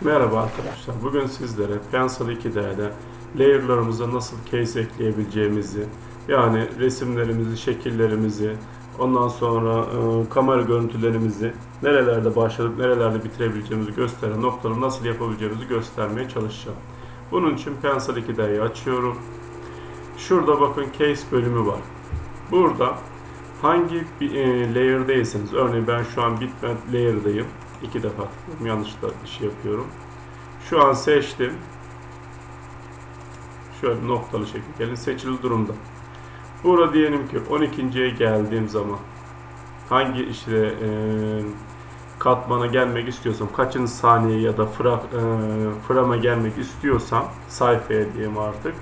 Merhaba arkadaşlar. Bugün sizlere Pencil 2D'de layer'larımıza nasıl case ekleyebileceğimizi, yani resimlerimizi, şekillerimizi, ondan sonra e, kamera görüntülerimizi nerelerde başladık, nerelerde bitirebileceğimizi gösteren noktaları nasıl yapabileceğimizi göstermeye çalışacağım. Bunun için Pencil 2D'yi açıyorum. Şurada bakın case bölümü var. Burada hangi bir e, layer'daysınız, örneğin ben şu an bitmap layer'dayım. İki defa tıkladım. Yanlışla iş yapıyorum. Şu an seçtim. Şöyle noktalı şekilde gelin seçili durumda. Burada diyelim ki 12.ye geldiğim zaman hangi işte e, katmana gelmek istiyorsam kaçıncı saniye ya da fra, e, frama gelmek istiyorsam sayfaya diyeyim artık.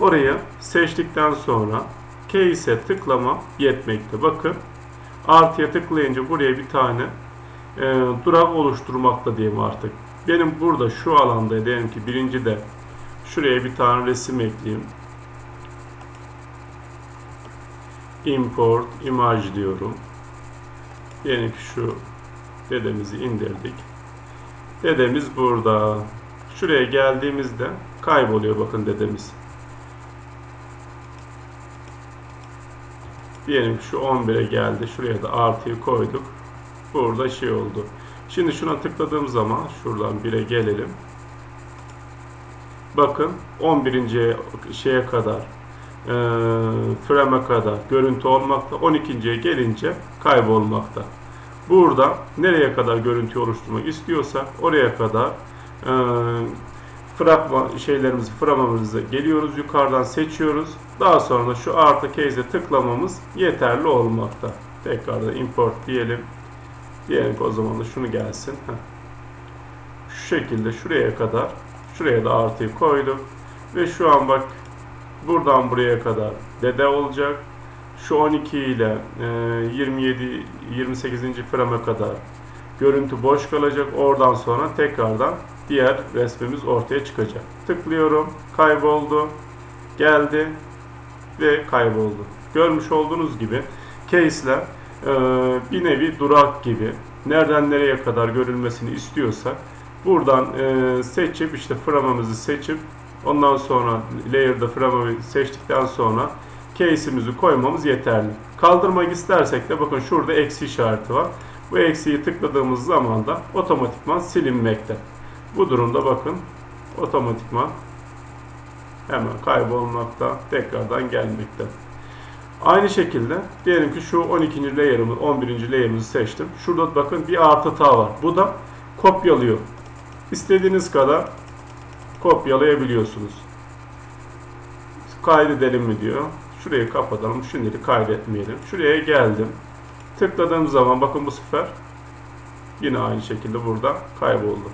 Oraya seçtikten sonra case'e tıklama yetmekte. Bakın artıya tıklayınca buraya bir tane e, durak oluşturmakta diyeyim artık. Benim burada şu alanda diyelim ki birinci de şuraya bir tane resim ekleyeyim. Import image diyorum. Diyelim ki şu dedemizi indirdik. Dedemiz burada. Şuraya geldiğimizde kayboluyor bakın dedemiz. Diyelim ki şu 11'e geldi. Şuraya da artıyı koyduk. Burada şey oldu. Şimdi şuna tıkladığım zaman şuradan 1'e gelelim. Bakın 11. şeye kadar e, frame'e kadar görüntü olmakta. 12.ye gelince kaybolmakta. Burada nereye kadar görüntü oluşturmak istiyorsak oraya kadar e, fragma şeylerimizi framamızı geliyoruz yukarıdan seçiyoruz. Daha sonra şu artı case'e tıklamamız yeterli olmakta. Tekrardan import diyelim. Diyelim ki o zaman da şunu gelsin. Şu şekilde şuraya kadar şuraya da artıyı koyduk. Ve şu an bak buradan buraya kadar dede olacak. Şu 12 ile e, 27 28. frame kadar görüntü boş kalacak. Oradan sonra tekrardan diğer resmimiz ortaya çıkacak. Tıklıyorum. Kayboldu. Geldi ve kayboldu. Görmüş olduğunuz gibi case'ler e, bir nevi durak gibi nereden nereye kadar görülmesini istiyorsak buradan e, seçip işte framamızı seçip ondan sonra layer'da frame'ı seçtikten sonra case'imizi koymamız yeterli. Kaldırmak istersek de bakın şurada eksi işareti var. Bu eksiyi tıkladığımız zaman da otomatikman silinmekte. Bu durumda bakın otomatikman hemen kaybolmakta, tekrardan gelmekte. Aynı şekilde diyelim ki şu 12. layer'ımı 11. layer'ımızı seçtim. Şurada bakın bir artı ta var. Bu da kopyalıyor. İstediğiniz kadar kopyalayabiliyorsunuz. Kaydedelim mi diyor. Şurayı kapatalım. Şimdilik kaydetmeyelim. Şuraya geldim. Tıkladığım zaman bakın bu sefer yine aynı şekilde burada kayboldu.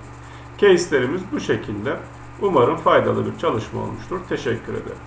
Case'lerimiz bu şekilde. Umarım faydalı bir çalışma olmuştur. Teşekkür ederim.